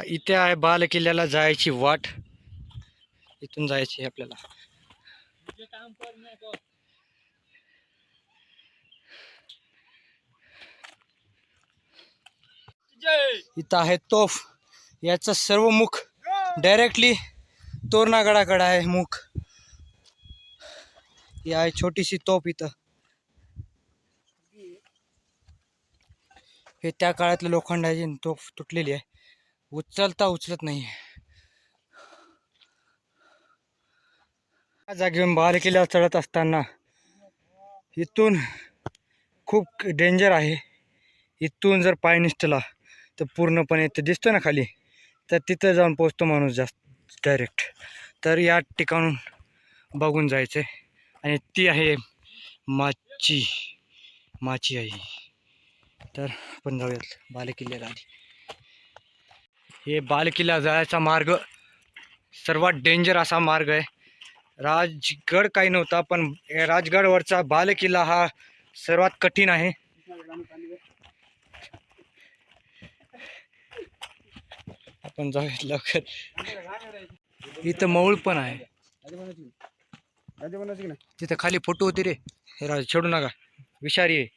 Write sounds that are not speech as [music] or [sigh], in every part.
हा इथे आहे बाल किल्ल्याला जायची वाट. इथून जायची आपल्याला. इथं आहे तोफ. याचं सर्व मुख डायरेक्टली तोरणागडाकडे आहे मुख. ही आहे छोटीशी तोफ इथं. हे त्या काळातल्या लोखंडाची तोफ तुटलेली आहे. उचलता उचलत नाही. जागेवरून बाल किल्ल्यावर चढत असताना इथून खूप डेंजर आहे. इथून जर पाय निसटला तर पूर्णपणे ते दिसतो ना खाली? तर तिथं जाऊन पोचतो माणूस जास्त डायरेक्ट तर या ठिकाणून बघून जायचं आणि ती आहे माची माची आई. तर आपण जाऊयात. बालेकिल्ल्याला आधी. हे बालकिल्ला जायचा मार्ग. सर्वात डेंजर असा मार्ग आहे. राजगड काही नव्हता पण राजगडवरचा बालकिल्ला हा सर्वात कठीण आहे. आपण जाऊयात लवकर. इथं मऊळ पण आहे. तिथं खाली फोटो होती रे. हे राज छेडू नका. विषारी आहे.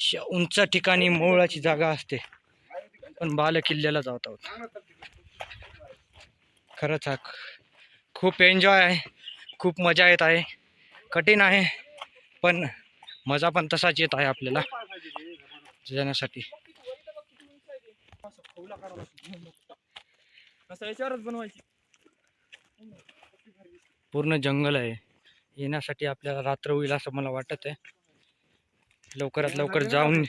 अशा उंच ठिकाणी मऊळाची जागा असते. पण बाल किल्ल्याला जात आहोत. खरंच हा खूप एन्जॉय आहे. खूप मजा येत आहे. कठीण आहे. पण मजा पण तसाच येत आहे आपल्याला. जाण्यासाठी. पूर्ण जंगल आहे. येण्यासाठी आपल्याला रात्र होईल असं मला वाटत आहे. लवकरात लवकर जाऊन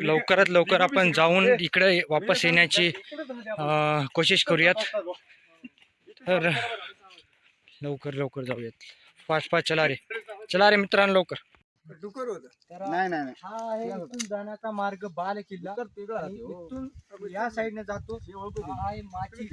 लवकरात लवकर आपण जाऊन इकडे वापस येण्याची अं, कोशिश करूयात. तर लवकर लवकर जाऊयात. फास्ट फास्ट चला रे. चला रे मित्रांनो लवकर. नाही नाही हा आहे इथून जाण्याचा मार्ग बाल किल्ला. इथून या साईडने जातो. हा आहे माची.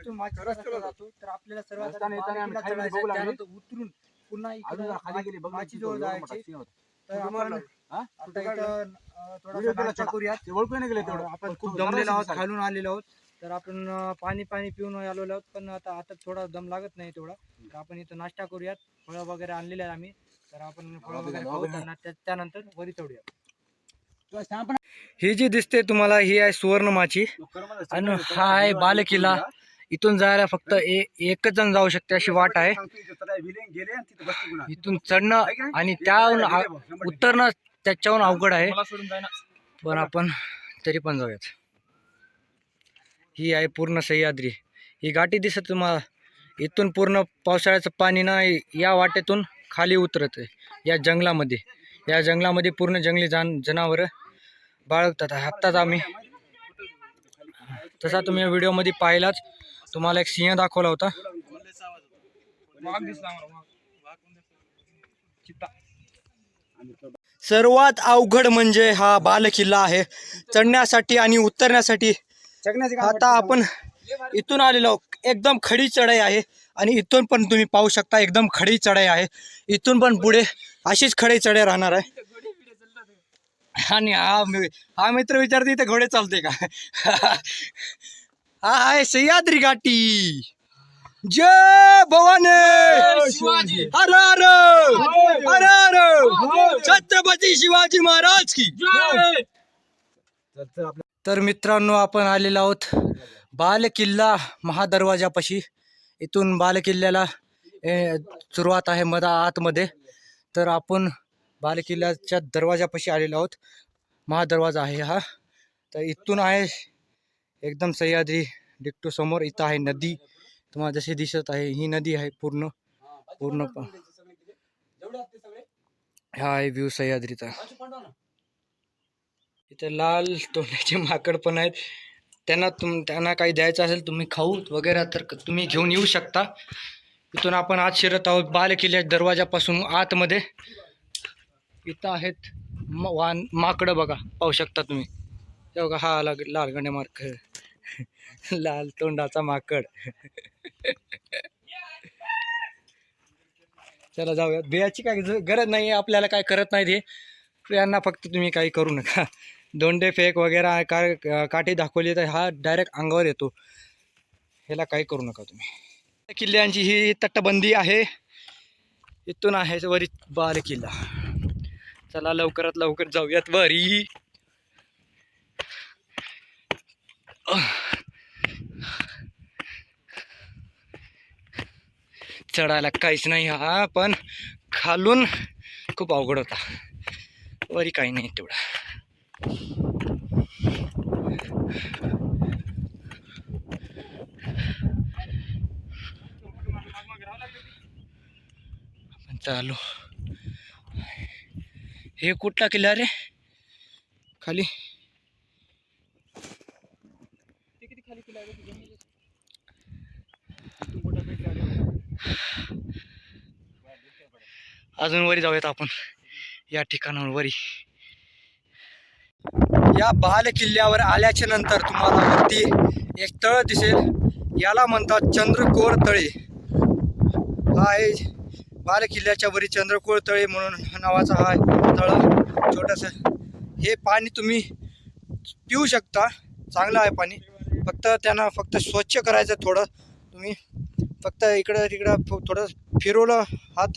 इथून माची रस्ता जातो. तर आपल्याला सर्वात उतरून पुन्हा इकडे माची जवळ जायचे. तर कुठं आपण मारलं? हा? आता इथं अं, थोडासा व्हिडिओ केला नाश्ता चढा. करूयात ते ओळखू नाही गेले तेवढं अं, आपण पण खूप तो दमलेलो आहोत खालून आलेलो आहोत. तर आपण अं, पाणी पाणी पिऊन आलेलो आहोत पण आता आता थोडा दम लागत नाही तेवढा. तर आपण इथं नाश्ता करूयात. फळं वगैरे आणलेले आहे आम्ही. तर आपण फळं वगैरे खाऊ त्यांना त्या- त्यानंतर वरी पण. ही जी दिसते तुम्हाला ही आहे सुवर्णमाची. आणि हा आहे बालेकिल्ला इथून जायला फक्त ए- एकच जण जाऊ शकते अशी वाट आहे. इथून चढणं आणि त्याहून उतरणं त्याच्याहून अवघड आहे. पण आपण तरी पण जाऊयात. ही आहे पूर्ण सह्याद्री. ही गाठी दिसत तुम्हाला. इथून पूर्ण पावसाळ्याचं पाणी ना या वाटेतून खाली उतरत आहे. या जंगलामध्ये. या जंगलामध्ये पूर्ण जंगली जान जनावरं बाळगतात. आत्ताच आम्ही तसा तुम्ही व्हिडिओमध्ये पाहिलाच तुम्हाला एक सिंह दाखवला होता. सर्वात अवघड म्हणजे हा बालकिल्ला आहे. चढण्यासाठी आणि उतरण्यासाठी आता आपण इथून आलेलो. एकदम खडी चढाई आहे आणि इथून पण तुम्ही पाहू शकता एकदम खडी चढाई आहे. इथून पण पुढे अशीच खडी चढाई राहणार आहे. आणि हा हा मित्र विचारते इथे घोडे चालते का? [laughs] आहे सह्याद्री घाटी. जय भवानी. शिवाजी. हर हर. हर हर. छत्रपती शिवाजी महाराज की. तर मित्रांनो आपण आलेलो आहोत बाल किल्ला महादरवाजापाशी. इथून बाल किल्ल्याला ए, सुरुवात आहे मधा आतमध्ये. तर आपण बाल किल्ल्याच्या दरवाजापाशी आलेलो आहोत. महादरवाजा आहे हा. तर इथून आहे एकदम सह्याद्री डिक्टू समोर इथं आहे नदी. तुम्हाला जशी दिसत आहे ही नदी आहे पूर्ण. पूर्ण हा आहे व्ह्यू सह्याद्रीचा. इथं लाल तोंडाचे माकड पण आहेत. त्यांना तुम त्यांना काही द्यायचं असेल तुम्ही खाऊ वगैरे तर तुम्ही घेऊन येऊ शकता. इथून आपण आत शिरत आहोत बाल किल्ल्या दरवाजापासून आतमध्ये. इथं आहेत म वान माकडं बघा पाहू शकता तुम्ही. हे हा लग लालगंडे मार्क. लाल तोंडाचा माकड. चला जाऊया बियाची काय गरज नाही आहे आपल्याला काय करत नाही ते यांना फक्त तुम्ही काही करू नका. दोंडे फेक वगैरे का काठी दाखवली तर हा डायरेक्ट अंगावर येतो. ह्याला काही करू नका तुम्ही. किल्ल्यांची ही तटबंदी आहे. इथून आहे वरी बाल किल्ला. चला लवकरात लवकर जाऊयात. वरी. चढायला काहीच नाही हा पण खालून खूप अवघड होता. वरी काही नाही तेवढा. आपण चालू. हे कुठला किल्ला रे? खाली किती खाली किल्ला अजून वरी जाऊयात आपण. या ठिकाणावर वरी. या बाल किल्ल्यावर आल्याच्यानंतर तुम्हाला वरती एक तळ दिसेल. याला म्हणतात चंद्रकोर तळे. हा आहे बाल किल्ल्याच्या वरी चंद्रकोर तळे म्हणून नावाचा हा तळ छोटंसं. हे पाणी तुम्ही पिऊ शकता. चांगलं आहे पाणी. फक्त त्यांना फक्त स्वच्छ करायचं थोडं. तुम्ही फक्त इकडं तिकडं फ- थोडं फिरवलं हात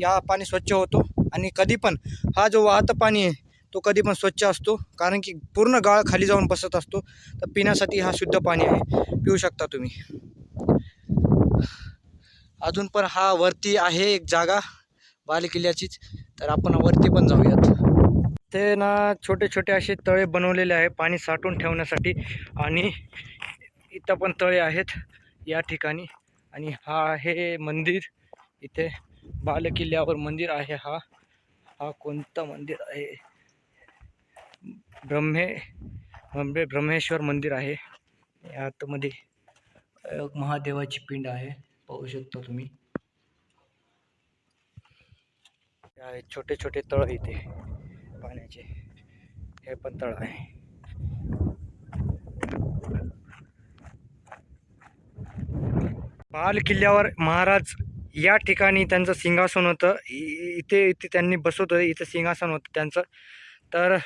या पाणी स्वच्छ होतो. आणि कधी पण हा जो वाहतं पाणी आहे तो कधी पण स्वच्छ असतो. कारण की पूर्ण गाळ खाली जाऊन बसत असतो. तर पिण्यासाठी हा शुद्ध पाणी आहे. पिऊ शकता तुम्ही. अजून पण हा वरती आहे एक जागा बालेकिल्ल्याचीच. तर आपण वरती पण जाऊयात. इथे ना छोटे छोटे असे तळे बनवलेले आहे पाणी साठवून ठेवण्यासाठी. आणि इथं पण तळे आहेत या ठिकाणी. आणि हा आहे मंदिर. इथे बालकिल्ल्यावर मंदिर आहे हा. हा कोणतं मंदिर आहे? ब्रह्मे ब्रह्मे ब्रह्मेश्वर मंदिर आहे. आतमध्ये महादेवाची पिंड आहे. पाहू शकता तुम्ही. छोटे छोटे तळ इथे. पाण्याचे हे पण तळ आहे. बाल किल्ल्यावर महाराज या ठिकाणी त्यांचं सिंहासन होतं. इ- इथे इथे त्यांनी बसवत होते इथं सिंहासन होतं त्यांचं. तर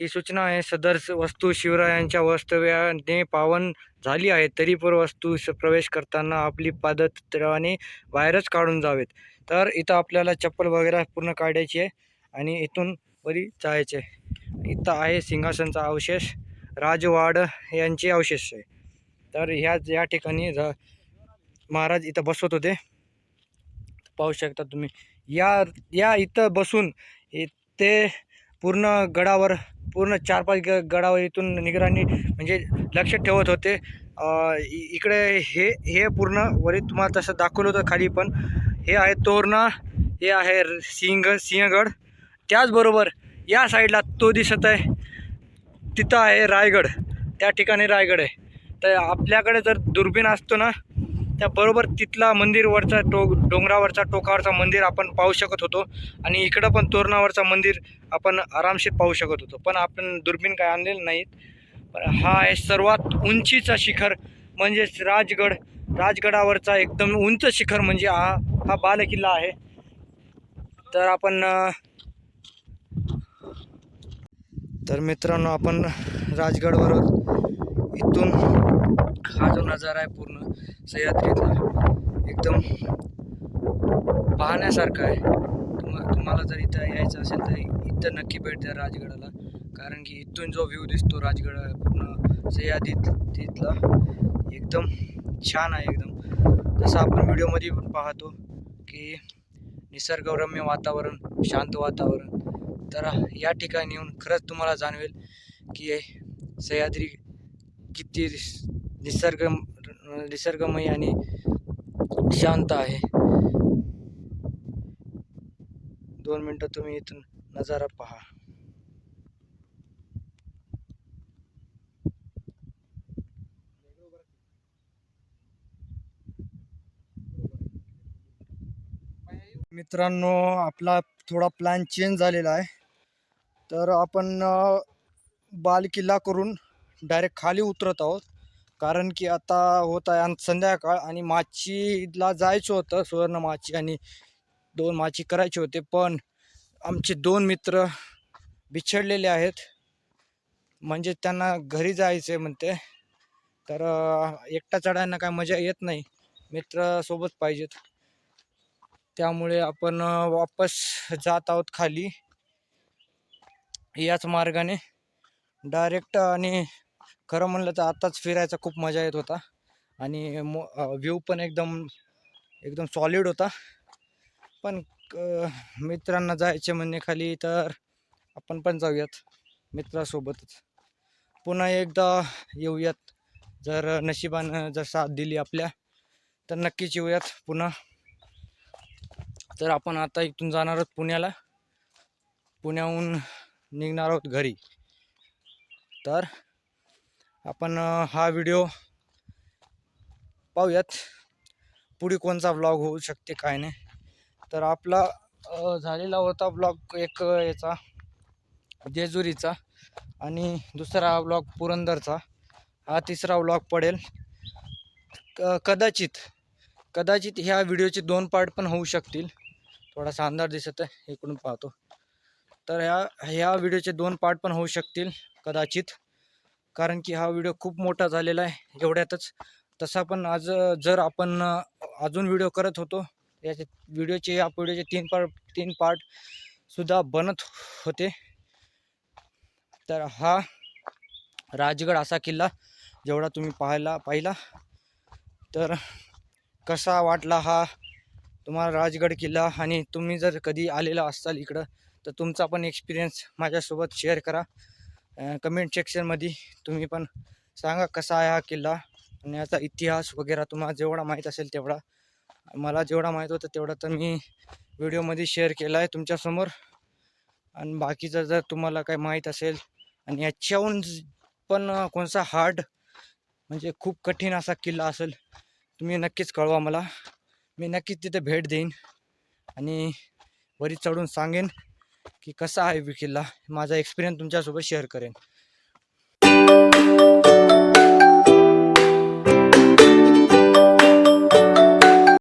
ही सूचना आहे. सदर वस्तू शिवरायांच्या वास्तव्याने पावन झाली आहे. तरी पण वस्तू प्रवेश करताना आपली पादत्राने बाहेरच काढून जावेत. तर इथं आपल्याला चप्पल वगैरे पूर्ण काढायची आहे. आणि इथून वरी जायचे इथं आहे सिंहासनचा अवशेष. राजवाड यांचे अवशेष आहे. तर ह्या या ठिकाणी महाराज इथं बसवत होते. पाहू शकता तुम्ही. या या इथं बसून ते पूर्ण गडावर पूर्ण चार पाच ग गडावर इथून निगराणी म्हणजे लक्ष ठेवत होते. इ- इकडे हे हे पूर्ण वरी तुम्हाला तसं दाखवलं होतं खाली पण. हे आहे तोरणा. हे आहे सिंह सिंहगड. त्याचबरोबर या साईडला तो दिसत आहे. तिथं आहे रायगड. त्या ठिकाणी रायगड आहे. तर आपल्याकडे जर दुर्बीण असतो ना त्या बरोबर तिथला मंदिरवरचा टो डोंगरावरचा टोकावरचा मंदिर आपण पाहू शकत होतो. आणि इकडं पण तोरणावरचा मंदिर आपण आरामशीर पाहू शकत होतो. पण आपण दुर्बीण काय आणलेलं नाहीत. पण हा आहे सर्वात उंचीचा शिखर म्हणजेच राजगड. राजगडावरचा एकदम उंच शिखर म्हणजे हा हा बालकिल्ला आहे. तर आपण अं, तर मित्रांनो आपण राजगडवर इथून हा जो नजारा आहे पूर्ण सह्याद्रीतला एकदम पाहण्यासारखा आहे. तुम्हा तुम्हाला जर इथं यायचं असेल तर इथं नक्की भेट द्या राजगडाला कारण की इथून जो व्ह्यू दिसतो राजगड पूर्ण सह्यादीत तिथला एकदम छान आहे एकदम. जसं आपण व्हिडिओमध्ये पण पाहतो की निसर्गरम्य वातावरण शांत वातावरण तर या ठिकाणी येऊन खरंच तुम्हाला जाणवेल की सह्याद्री किती निसर्ग निसर्गमय आणि शांत आहे. दोन मिनटं तुम्ही इथून नजारा पहा. मित्रांनो आपला थोडा प्लॅन चेंज झालेला आहे. तर आपण बालकिल्ला बाल किल्ला करून डायरेक्ट खाली उतरत आहोत. कारण की आता होत आहे आणि संध्याकाळ आणि माचीला जायचं होतं सुवर्ण माची आणि दोन माची करायचे होते. पण आमचे दोन मित्र बिछडलेले आहेत. म्हणजे त्यांना घरी जायचे म्हणते. तर एकटा चढायला काय मजा येत नाही. मित्र सोबत पाहिजेत. त्यामुळे आपण वापस जात आहोत खाली. याच मार्गाने डायरेक्ट आणि खरं म्हणलं तर आत्ताच फिरायचा खूप मजा येत होता. आणि मो व्ह्यू पण एकदम एकदम सॉलिड होता. पण मित्रांना जायचे म्हणणे खाली तर आपण पण जाऊयात मित्रासोबतच. पुन्हा एकदा येऊयात. जर नशिबानं जर साथ दिली आपल्या तर नक्कीच येऊयात पुन्हा. तर आपण आता इथून जाणार आहोत पुण्याला. पुण्याहून निघणार आहोत घरी. तर आपण हा व्हिडिओ पाहूयात. पुढे कोणचा ब्लॉग होऊ शकते काय नाही. तर आपला झालेला होता ब्लॉग एक याचा जेजुरीचा आणि दुसरा ब्लॉग पुरंदरचा. हा तिसरा ब्लॉग पडेल. क कदाचित कदाचित ह्या व्हिडिओचे दोन पार्ट पण होऊ शकतील. थोडासा अंधार दिसत आहे इकडून पाहतो. तर ह्या ह्या व्हिडिओचे दोन पार्ट पण होऊ शकतील कदाचित. कारण की हा व्हिडिओ खूप मोठा झालेला आहे एवढ्यातच. तसा पण आज जर आपण अजून व्हिडिओ करत होतो याचे व्हिडिओचे या व्हिडिओचे तीन पार्ट तीन पार्टसुद्धा बनत होते. तर हा राजगड असा किल्ला जेवढा तुम्ही पाहायला पाहिला. तर कसा वाटला हा तुम्हाला राजगड किल्ला? आणि तुम्ही जर कधी आलेला असाल इकडं तर तुमचा पण एक्सपिरियन्स माझ्यासोबत शेअर करा. कमेंट सेक्शनमध्ये तुम्ही पण सांगा कसा आहे हा किल्ला आणि याचा इतिहास वगैरे तुम्हाला जेवढा माहीत असेल तेवढा. मला जेवढा माहीत होतं तेवढा तर मी व्हिडिओमध्ये शेअर केला आहे तुमच्यासमोर. आणि बाकीचं जर तुम्हाला काही माहीत असेल आणि याच्याहून पण कोणता हार्ड म्हणजे खूप कठीण असा किल्ला असेल तुम्ही नक्कीच कळवा मला. मी नक्कीच तिथे भेट देईन आणि वरी चढून सांगेन. की कसा आहे बी किल्ला माझा एक्सपिरियन्स तुमच्यासोबत शेअर करेन.